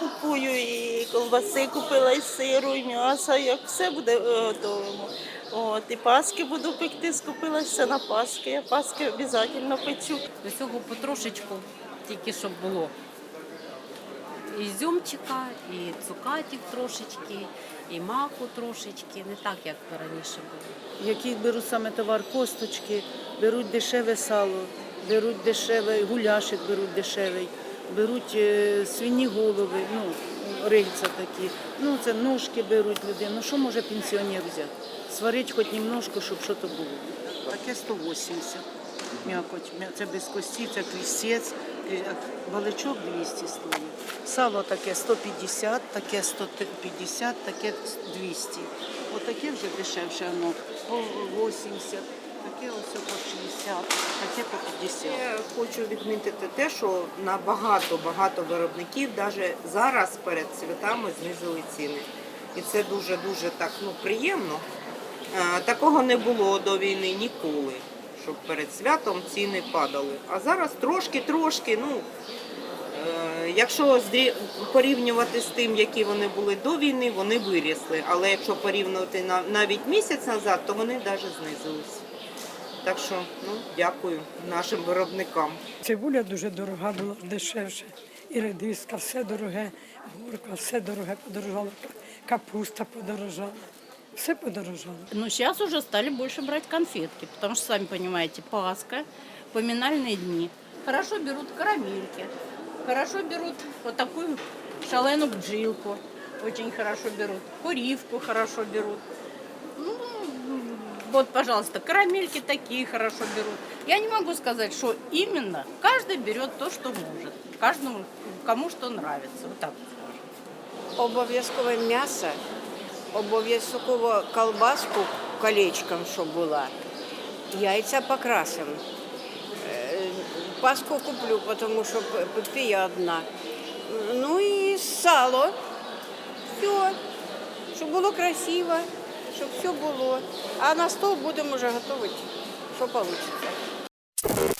купую і колбаси купила, і сиру, і м'яса, як все буде е, готовимо. От, і паски буду пекти, скупилася на паски. Я паски обов'язково печу. До цього потрошечку, тільки щоб було. І Ізюмчика, і цукатів трошечки, і маку трошечки, не так, як раніше було. Який беруть саме товар косточки, беруть дешеве сало, беруть дешевий гуляшик, беруть дешевий, беруть е, свині голови, ну, рильця такі. Ну, це ножки беруть люди. Ну що може пенсіонер взяти? Сварить хоч немножко, щоб що то було. Таке 180. М'якоть. Це без кості, це крістець, баличок 200 стоїть. Сало таке 150, таке 150, таке 200. Отаке вже дешевше, воно по 80, таке ось по 60, таке по 50. Я хочу відмітити те, що на багато багато виробників навіть зараз перед святами знизили ціни. І це дуже дуже так ну приємно. Е, Такого не було до війни ніколи, щоб перед святом ціни падали. А зараз трошки-трошки, ну е, якщо порівнювати з тим, які вони були до війни, вони вирісли. Але якщо порівнювати навіть місяць назад, то вони навіть знизились. Так що ну, дякую нашим виробникам. Цибуля дуже дорога була, дешевше. І редиска, все дороге, горка, все дороге подорожало, капуста подорожала, все подорожало. Но сейчас уже стали больше брать конфетки, потому что, сами понимаете, Пасха, поминальные дни. Хорошо берут карамельки, хорошо берут вот такую шаленую бджилку, очень хорошо берут, куривку хорошо берут. Вот, пожалуйста, карамельки такие хорошо берут. Я не могу сказать, что именно. Каждый берет то, что может. Каждому, кому что нравится. Вот так скажем. Обов'язкове м'ясо, обов'язково колбаску колечком, щоб була. Яйця покрасимо. Е, Паску куплю, тому що п- п- я одна. Ну і сало. Все. Щоб було красиво, щоб все було. А на стол будемо вже готувати, що вийде.